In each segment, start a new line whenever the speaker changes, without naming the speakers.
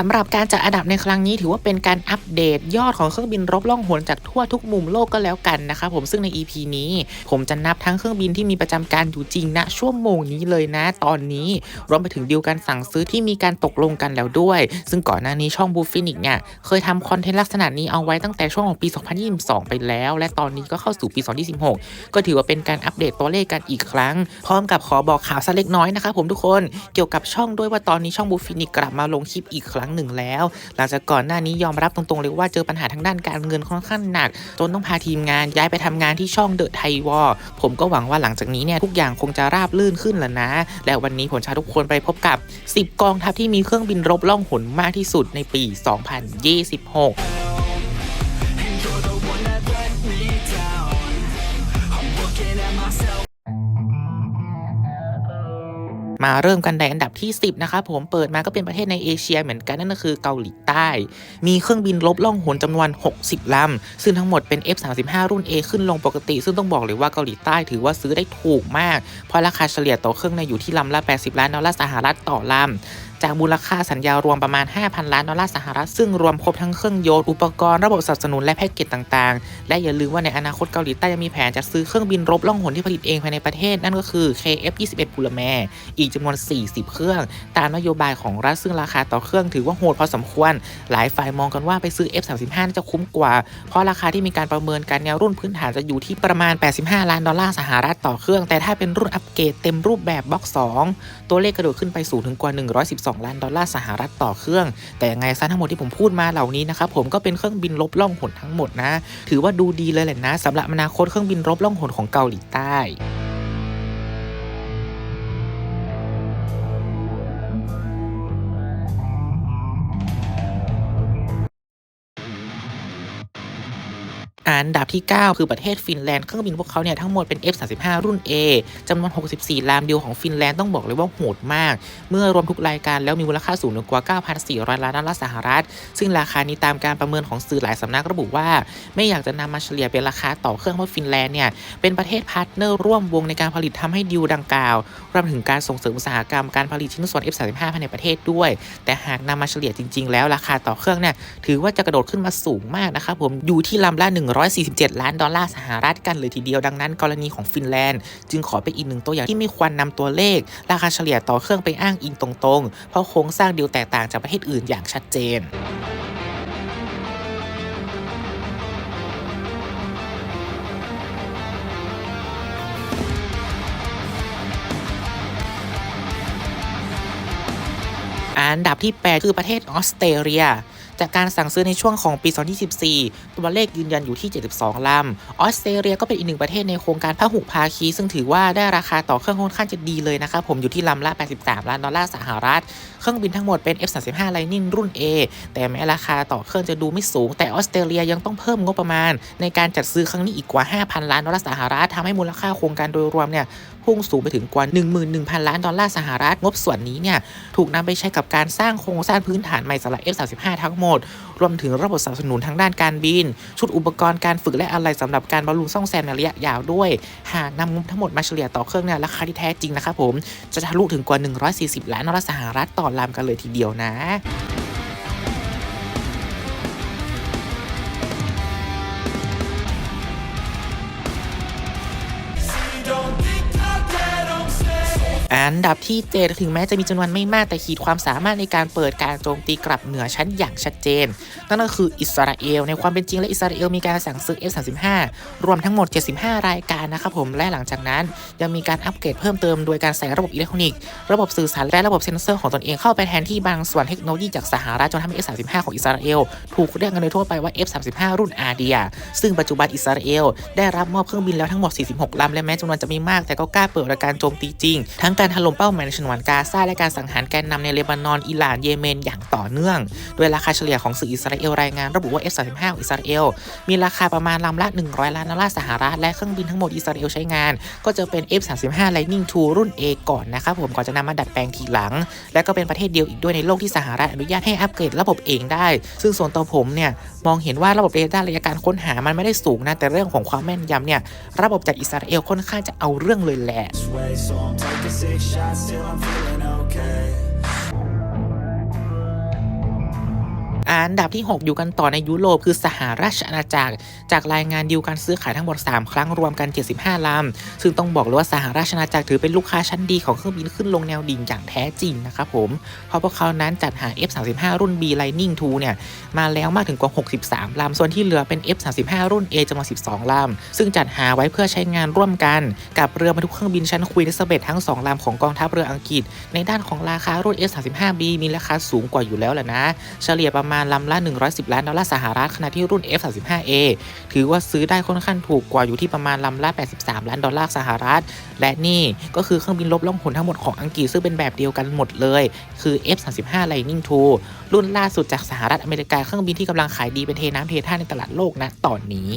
สำหรับการจัดอันดับในครั้งนี้ถือว่าเป็นการอัปเดตยอดของเครื่องบินรบล่องหนจากทั่วทุกมุมโลกก็แล้วกันนะครับผมซึ่งใน EP นี้ ผมจะนับทั้งเครื่องบินที่มีประจำการอยู่จริงณชั่วโมงนี้เลยนะ ตอนนี้รวมไปถึงดีลการสั่งซื้อที่มีการตกลงกันแล้วด้วย ซึ่งก่อนหน้านี้ช่องบูฟินิกเนี่ยเคยทำคอนเทนต์ลักษณะนี้เอาไว้ตั้งแต่ช่วงของปี 2022 ไปแล้ว และตอนนี้ก็เข้าสู่ปี 2026 ก็ถือว่าเป็นการอัปเดตตัวเลขกันอีกครั้ง พร้อมกับขอบอกข่าวสักเล็กน้อยนะครับผมทุกคนเกี่ยวกับช่องด้วยว่าตอนนี้ช่องบูฟินิกกลับมาลงคลิปอีกครั้งหนึ่งแล้ว หลังจากก่อนหน้านี้ยอมรับตรงๆเลยว่าเจอปัญหาทางด้านการเงินค่อนข้างหนัก จนต้องพาทีมงานย้ายไปทำงานที่ช่องเดอะไทวอผมก็หวังว่าหลังจากนี้เนี่ยทุกอย่างคงจะราบลื่นขึ้นแล้วนะ และวันนี้ผมชาทุกคนไปพบกับ 10 กองทัพที่มีเครื่องบินรบล่องหนมากที่สุดในปี 2026 มาเริ่มกันในอันดับที่ 10นะครับผมเปิดมาก็เป็นประเทศในเอเชียเหมือนกันนั่นก็คือเกาหลีใต้ มีเครื่องบินลบล่องหนจำนวน 60ลำซึ่งทั้งหมดเป็น F35 รุ่น A ขึ้นลงปกติ ซึ่งต้องบอกเลยว่าเกาหลีใต้ถือว่าซื้อได้ถูกมาก เพราะราคาเฉลี่ยต่อเครื่องในอยู่ที่ลำละ 80 ล้านดอลลาร์สหรัฐต่อลำ จากมูลค่าสัญญารวมประมาณ 5,000 ล้านดอลลาร์สหรัฐ ซึ่งรวมครบทั้งเครื่องยนต์อุปกรณ์ระบบสนับสนุนและแพ็กเกจต่างๆ และอย่าลืมว่าในอนาคตเกาหลีใต้ยังมีแผนจะซื้อเครื่องบินรบล่องหนที่ผลิตเองภายในประเทศ นั่นก็คือ KF-21 พูลแมอีกจำนวน 40 เครื่อง ตามนโยบายของรัฐซึ่งราคาต่อเครื่องถือว่าโหดพอสมควร หลายฝ่ายมองกันว่าไปซื้อ F35 น่าจะคุ้มกว่า เพราะราคาที่มีการประเมินกันแนวรุ่นพื้นฐานจะอยู่ที่ประมาณ 85 ล้านดอลลาร์สหรัฐต่อเครื่อง แต่ถ้าเป็นรุ่นอัปเกรดเต็มรูปแบบบ็อก2ตัวเลขกระโดดขึ้นไปสูงถึงกว่า 112 2 ล้านดอลลาร์สหรัฐต่อเครื่อง แต่ยังไงซะทั้งหมดที่ผมพูดมาเหล่านี้นะครับผมก็เป็นเครื่องบินรบล่องหนทั้งหมดนะ ถือว่าดูดีเลยแหละนะสำหรับอนาคตเครื่องบินรบล่องหนของเกาหลีใต้ อันดับที่ 9 คือประเทศฟินแลนด์เครื่องบินพวกเขาเนี่ยทั้งหมดเป็น F35 รุ่น A จำนวน 64 ลำเดียวของฟินแลนด์ต้องบอกเลยว่าโหดมาก เมื่อรวมทุกรายการแล้วมีมูลค่าสูงกว่า 9,400 ล้านดอลลาร์สหรัฐ ซึ่งราคานี้ตามการประเมินของสื่อหลายสำนักระบุว่า ไม่อยากจะนำมาเฉลี่ยเป็นราคาต่อเครื่องเพราะฟินแลนด์เนี่ยเป็นประเทศพาร์ทเนอร์ร่วมวงในการผลิตทำให้ดีลดังกล่าวรวมถึงการส่งเสริมอุตสาหกรรมการผลิตชิ้นส่วน F35 ภายในประเทศด้วย แต่หากนำมาเฉลี่ยจริง ๆ แล้วราคาต่อเครื่องเนี่ยถือว่าจะกระโดดขึ้นมาสูงมากนะครับผมอยู่ที่ลำละ147 ล้านดอลลาร์สหรัฐกันเลยทีเดียวดังนั้น กรณีของฟินแลนด์ จึงขอเป็นอีกหนึ่งตัวอย่างที่ไม่ควรนำตัวเลข ราคาเฉลี่ยต่อเครื่องไปอ้างอิงตรงๆ เพราะโครงสร้างดีลแตกต่างจากประเทศอื่นอย่างชัดเจนอันดับที่ 8 คือประเทศออสเตรเลีย จากการสั่งซื้อในช่วงของปี 2024 ตัวเลขยืนยันอยู่ที่ 72 ลำ ออสเตรเลียก็เป็นอีกหนึ่งประเทศในโครงการพหุภาคี ซึ่งถือว่าได้ราคาต่อเครื่องค่อนข้างจะดีเลยนะครับผมอยู่ที่ลำละ 83 ล้านดอลลาร์สหรัฐ เครื่องบินทั้งหมดเป็น F35 Lightning รุ่น A แต่แม้ราคาต่อเครื่องจะดูไม่สูง แต่ออสเตรเลียยังต้องเพิ่มงบประมาณ ในการจัดซื้อครั้งนี้อีกกว่า 5,000 ล้านดอลลาร์สหรัฐทำให้มูลค่าโครงการโดยรวมเนี่ย พุ่งสูงไปถึงกว่า 11,000 ล้านดอลลาร์สหรัฐ งบส่วนนี้เนี่ยถูกนำไปใช้กับการสร้างโครงสร้างพื้นฐานใหม่สำหรับ F35 ทั้งหมด รวมถึงระบบสนับสนุนทางด้านการบิน ชุดอุปกรณ์การฝึกและอะไรสำหรับการบำรุงซ่อมแซมในระยะยาวด้วย หากนำงบทั้งหมดมาเฉลี่ยต่อเครื่องเนี่ยราคาที่แท้จริงนะครับผมจะทะลุถึงกว่า 140 ล้านดอลลาร์สหรัฐต่อลำกันเลยทีเดียวนะ อันดับที่เจถึงแม้จะมีจำนวนไม่มากแต่ขีดความสามารถในการเปิดการโจมตีกลับเหนือชั้นอย่างชัดเจน นั่นก็คืออิสราเอล ในความเป็นจริงและอิสราเอลมีการสั่งซื้อ F35 รวมทั้งหมด 75 รายการนะครับผมและหลังจากนั้น ยังมีการอัปเกรดเพิ่มเติมโดยการใส่ระบบอิเล็กทรอนิกส์ระบบสื่อสารและระบบเซ็นเซอร์ของตนเองเข้าไปแทนที่บางส่วนเทคโนโลยีจากสหรัฐจนทำให้ F35 ของอิสราเอลถูกเรียกกันโดยทั่วไปว่า F35 รุ่นอาเดียซึ่งปัจจุบันอิสราเอลได้รับมอบเครื่องบินแล้วทั้งหมด 46ลำและแม้จำนวนจะไม่มากแต่ก็กล้าเปิดการโจมตีจริงทั้งการถล่มเป้าหมายในฉนวนกาซาและการสังหารแกนนำในเลบานอน อิหร่าน เยเมน อย่างต่อเนื่อง โดยราคาเฉลี่ยของสื่ออิสราเอลรายงานระบุว่า F35 อิสราเอลมีราคาประมาณลำละ 100 ล้านดอลลาร์สหรัฐ และเครื่องบินทั้งหมดอิสราเอลใช้งาน ก็จะเป็น F35 Lightning II รุ่น A ก่อนนะครับผมก่อนจะนำมาดัดแปลงทีหลัง และก็เป็นประเทศเดียวอีกด้วยในโลกที่สหรัฐอนุญาตให้อัปเกรดระบบเองได้ ซึ่งส่วนตัวผมเนี่ยมองเห็นว่าระบบเรดาร์ระยะการค้นหามันไม่ได้สูงนะแต่เรื่องของความแม่นยำเนี่ยระบบจากอิสราเอลค่อนข้างจะเอาเรื่องเลยแหละ
six shots till I'm feeling okay.
อันดับที่ 6 อยู่กันต่อในยุโรปคือสหราชอาณาจักร จากรายงานดีลการซื้อขายทั้งหมด 3 ครั้งรวมกัน 75 ลำ ซึ่งต้องบอกเลยว่าสหราชอาณาจักรถือเป็นลูกค้าชั้นดีของเครื่องบินขึ้นลงแนวดิ่งอย่างแท้จริงนะครับผม เพราะพวกเขานั้นจัดหา F35 รุ่น B Lightning II เนี่ย มาแล้วมากถึงกว่า 63 ลำ ส่วนที่เหลือเป็น F35 รุ่น A จำนวน 12 ลำ ซึ่งจัดหาไว้เพื่อใช้งานร่วมกัน กับเรือบรรทุกเครื่องบินชั้นควีน e ซเบตทั้ง 2 ลำของกองทัพเรืออังกฤษ ในด้านของราคารุ่น F35B มีราคาสูงกว่าอยู่แล้วแหละนะ เฉลี่ยประมาณลำละ 110 ล้านดอลลาร์สหรัฐขณะที่รุ่น F35A ถือว่าซื้อได้ค่อนข้างถูกกว่าอยู่ที่ประมาณลำละ 83 ล้านดอลลาร์สหรัฐ และนี่ก็คือเครื่องบินลบล่องหนทั้งหมดของอังกฤษซึ่งเป็นแบบเดียวกันหมดเลย คือ F35 Lightning II รุ่นล่าสุดจากสหรัฐอเมริกาเครื่องบินที่กำลังขายดีเป็นเทน้ำเทท่าในตลาดโลกนะตอนนี้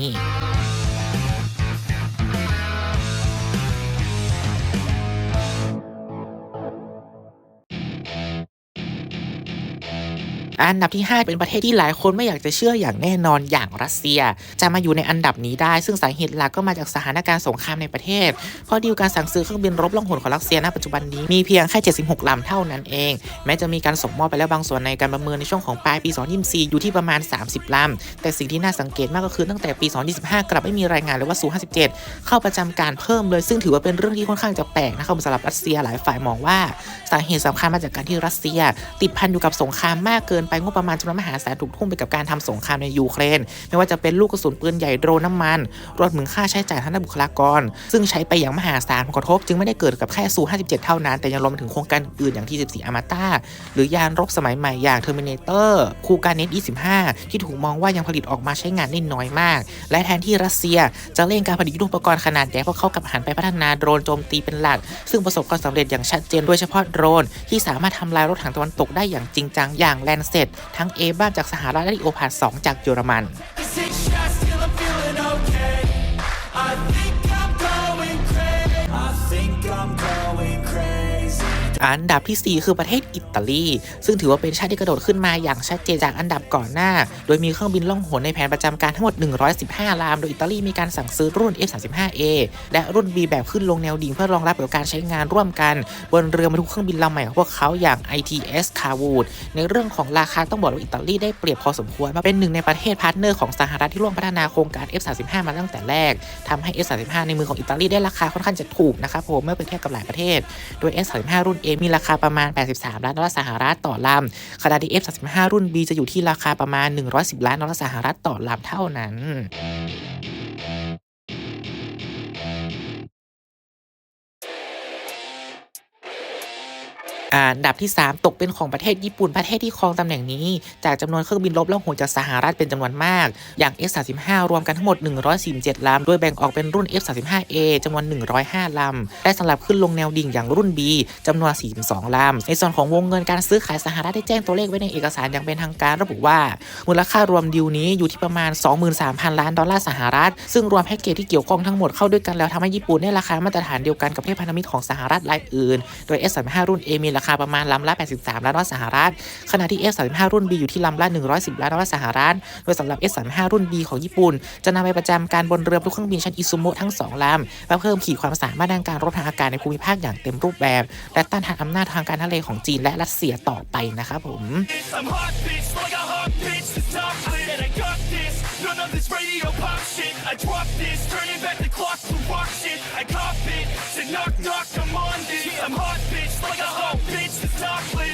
อันดับที่ 5 เป็นประเทศที่หลายคนไม่อยากจะเชื่ออย่างแน่นอนอย่างรัสเซีย จะมาอยู่ในอันดับนี้ได้ ซึ่งสาเหตุหลักก็มาจากสถานการณ์สงครามในประเทศ เพราะดีลการสั่งซื้อเครื่องบินรบล่องหนของรัสเซียณปัจจุบันนี้มีเพียงแค่ 76 ลำเท่านั้นเอง แม้จะมีการส่งมอบไปแล้วบางส่วนในการประเมินในช่วงของปลายปี 2024 อยู่ที่ประมาณ 30 ลำ แต่สิ่งที่น่าสังเกตมากก็คือตั้งแต่ปี 2025 กลับไม่มีรายงานเลยว่า Su-57 เข้าประจำการเพิ่มเลย ซึ่งถือว่าเป็นเรื่องที่ค่อนข้างจะแปลกนะครับสำหรับรัสเซียหลายฝ่ายมองว่า สาเหตุสำคัญมาจากการที่รัสเซีย ติดพันอยู่กับสงครามมากเกินไปงบประมาณจำนวนมหาศาลถูกทุ่มไปกับการทำสงครามในยูเครน ไม่ว่าจะเป็นลูกกระสุนปืนใหญ่โดรนน้ำมันรวมถึงค่าใช้จ่ายทางด้านบุคลากร ซึ่งใช้ไปอย่างมหาศาลผลกระทบ จึงไม่ได้เกิดกับแค่ซู57 เท่านั้น แต่ยังรวมถึงโครงการอื่นอย่างที่ 14อามาตาหรือยานรบสมัยใหม่อย่างเทอร์มินเตอร์คูการเนต25 ที่ถูกมองว่ายังผลิตออกมาใช้งานได้น้อยมาก และแทนที่รัสเซียจะเร่งการผลิตยุทโธปกรณ์ขนาดใหญ่พวกเขากับหันไปพัฒนาโดรนโจมตีเป็นหลัก ซึ่งประสบความสำเร็จอย่างชัดเจนโดยเฉพาะโดรน ที่สามารถทำลายรถถังตะวันตกได้อย่างจริงจังอย่างแลนเซ7 ทั้งเอบ้าจากสหรัฐและดิโอพาร์2จากเยอรมัน อันดับทีสี่ 4 คือประเทศอิตาลี ซึ่งถือว่าเป็นชาติที่กระโดดขึ้นมาอย่างชัดเจนจากอันดับก่อนหน้า โดยมีเครื่องบินล่องหนในแผนประจำการทั้งหมด 115 ลำ โดยอิตาลีมีการสั่งซื้อรุ่น F35A และรุ่น B แบบขึ้นลงแนวดิ่งเพื่อรองรับกับการใช้งานร่วมกัน บนเรือบรรทุกเครื่องบินลำใหม่ของพวกเขาอย่าง ITS c a r w o o d ในเรื่องของราคาต้องบอกว่าอิตาลีได้เปรียบพอสมควรมาเป็นหนึ่งในประเทศพาร์ทเนอร์ของสหรัฐที่ร่วมพัฒนาโครงการ F35 มาตั้งแต่แรกทำให้ F35 ในมือของอิตาลีได้ราคาค่อนข้างจะถูกนะครับผมเมื่อเปรียบเทียบกับหลายประเทศ โดย F35 รุ่น A มีราคาประมาณ 83 ล้านดอลลาร์สหรัฐต่อลำขณะที่ F35 รุ่น B จะอยู่ที่ราคาประมาณ 110 ล้านดอลลาร์สหรัฐต่อลำเท่านั้น อันดับที่ 3 ตกเป็นของประเทศญี่ปุ่นประเทศที่ครองตำแหน่งนี้ จากจำนวนเครื่องบินรบล่องหนจากสหรัฐเป็นจำนวนมาก อย่าง F35 รวมกันทั้งหมด 147 ลำ โดยแบ่งออกเป็นรุ่น F35A จำนวน 105 ลำ และสำหรับขึ้นลงแนวดิ่งอย่างรุ่น B จำนวน 42 ลำ ในส่วนของวงเงินการซื้อขายสหรัฐได้แจ้งตัวเลขไว้ในเอกสารอย่างเป็นทางการระบุว่า มูลค่ารวมดีลนี้อยู่ที่ประมาณ 23,000 ล้านดอลลาร์สหรัฐ ซึ่งรวมแพ็กเกจที่เกี่ยวข้องทั้งหมดเข้าด้วยกันแล้วทำให้ญี่ปุ่นได้ราคามาตรฐานเดียวกันกับเทศพันธมิตรของสหรัฐรายอื่น โดย F35 รุ่น A มีราราคาประมาณลำละ 83 ล้านดอลลาร์สหรัฐ ขณะที่ F35 รุ่น B อยู่ที่ลำละ 110 ล้านดอลลาร์สหรัฐ โดยสำหรับ F35 รุ่น B ของญี่ปุ่น จะนำไปประจำการบนเรือทุกเครื่องบินชั้นอิซุโมะทั้ง 2 ลำเพื่อเพิ่มขีดความสามารถด้านการรบทางอากาศในภูมิภาคอย่างเต็มรูปแบบ และต้านทานอำนาจทางการทะเลของจีนและรัสเซียต่อไปนะครับผม
knock knock, I'm on this. I'm hot bitch like a hot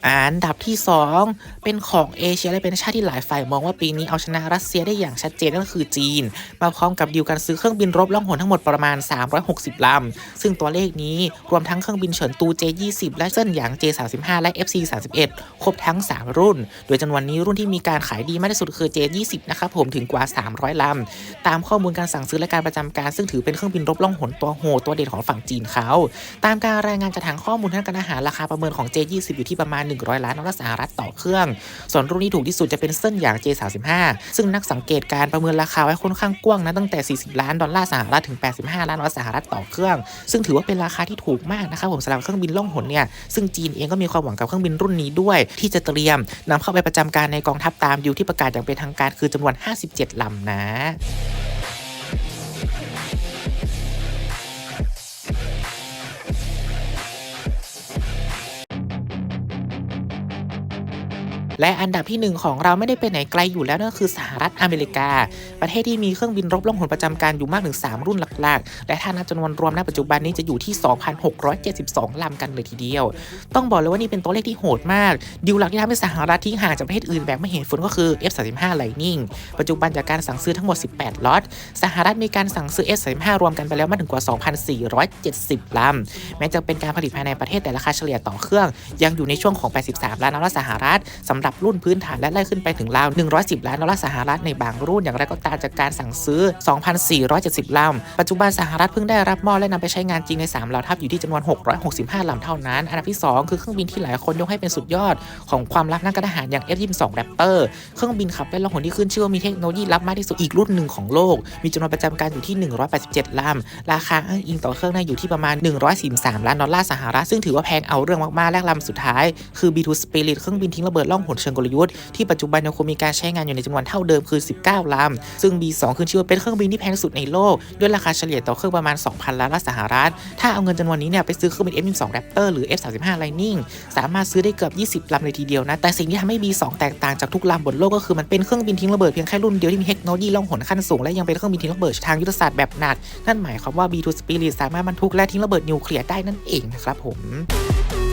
อันดับที่ 2 เป็นของเอเชียและเป็นชาติที่หลายฝ่ายมองว่าปีนี้เอาชนะรัสเซียได้อย่างชัดเจนนั่นก็คือจีน มาพร้อมกับดีลการซื้อเครื่องบินรบล่องหนทั้งหมดประมาณ 360 ลำ ซึ่งตัวเลขนี้รวมทั้งเครื่องบินเฉินตู J20 และเซินหยาง J35 และ FC31 ครบทั้ง 3 รุ่น โดยจำนวนนี้รุ่นที่มีการขายดีมากที่สุดคือ J20 นะครับผมถึงกว่า 300 ลำ ตามข้อมูลการสั่งซื้อและการประจำการ ซึ่งถือเป็นเครื่องบินรบล่องหนตัวโหตัวเด่นของฝั่งจีนเขา ตามการรายงานจากทางข้อมูลทางการอาหารราคาประเมินของ J20 อยู่ที่ประมาณ100 ล้านดอลลาร์สหรัฐต่อเครื่อง ส่วนรุ่นที่ถูกที่สุดจะเป็นเส้นอย่าง J35 ซึ่งนักสังเกตการประเมินราคาไว้ค่อนข้างกว้างนะตั้งแต่ 40 ล้านดอลลาร์สหรัฐถึง 85 ล้านดอลลาร์สหรัฐต่อเครื่อง ซึ่งถือว่าเป็นราคาที่ถูกมากนะครับผมสำหรับเครื่องบินล่องหนเนี่ยซึ่งจีนเองก็มีความหวังกับเครื่องบินรุ่นนี้ด้วย ที่จะเตรียมนำเข้าไปประจำการในกองทัพตามดิวที่ประกาศอย่างเป็นทางการคือจำนวน 57ลำนะ และอันดับทีหนึ่1 ของเราไม่ได้ไปไหนไกลอยู่แล้วนั่นคือสหรัฐอเมริกา ประเทศที่มีเครื่องบินรบล่องหนประจำการอยู่มากถึง 3 รุ่นหลักๆ และถ้านับจำนวนรวมณปัจจุบันนี้จะอยู่ที่ 2,672 ลำกันเลยทีเดียว ต้องบอกเลยว่านี่เป็นตัวเลขที่โหดมาก ดิวหลักที่ทำให้สหรัฐทิ้งห่างจากประเทศอื่นแบบไม่เห็นฝนก็คือ F35 Lightning ปัจจุบันจากการสั่งซื้อทั้งหมด 18 ล็อต สหรัฐมีการสั่งซื้อ F35 รวมกันไปแล้วมากถึงกว่า 2,470 ลำ แม้จะเป็นการผลิตภายในประเทศแต่ราคาเฉลี่ยต่อเครื่อง ยังอยู่ในช่วงของ 83 ล้านดอลลาร์สหรัฐสำหรับรุ่นพื้นฐานและไล่ขึ้นไปถึงราว 110 ล้านดอลลาร์สหรัฐในบางรุ่นอย่างไรก็ตามจากการสั่งซื้อ 2,470 ลำ ปัจจุบันสหรัฐเพิ่งได้รับมอบและนำไปใช้งานจริงใน 3 เหล่าทัพอยู่ที่จำนวน 665 ลำเท่านั้น อันดับที่ 2 คือเครื่องบินที่หลายคนยกให้เป็นสุดยอด ของความลับนักการทหารอย่าง F22 Raptor เครื่องบินขับเป็นล่องหนที่ขึ้นชื่อว่ามีเทคโนโลยีลับมากที่สุดอีกรุ่นหนึ่งของโลก มีจำนวนประจำการอยู่ที่ 187 ลำ ราคาอ้างอิงต่อเครื่องได้อยู่ที่ประมาณ 143 ล้านดอลลาร์สหรัฐซึ่งถือว่าแพงเอาเรื่องมากๆและลำสุดท้ายคือ B2 Spirit เครื่องบินทิ้งระเบิดล่องหนเชิงกลยุทธ์ที่ปัจจุบันยังคงมีการใช้งานอยู่ในจำนวนเท่าเดิมคือ 19 ลำ ซึ่ง B2 ขึ้นชื่อว่าเป็นเครื่องบินที่แพงสุดในโลก ด้วยราคาเฉลี่ยต่อเครื่องประมาณ 2,000 ล้านสหรัฐ ถ้าเอาเงินจำนวนนี้เนี่ยไปซื้อเครื่องบิน F22 Raptor หรือ F35 Lightning สามารถซื้อได้เกือบ 20 ลำเลยทีเดียวนะ แต่สิ่งที่ทำให้ B2 แตกต่างจากทุกลำบนโลกก็คือมันเป็นเครื่องบินทิ้งระเบิดเพียงแค่รุ่นเดียวที่มีเทคโนโลยีล่องหนขั้นสูงและยังเป็นเครื่องบินทิ้งระเบิดทางยุทธศาสตร์แบบหนัก นั่นหมายความว่า B2 Spirit สามารถบรรทุกและทิ้งระเบิดนิวเคลียร์ได้นั่นเองนะครับผม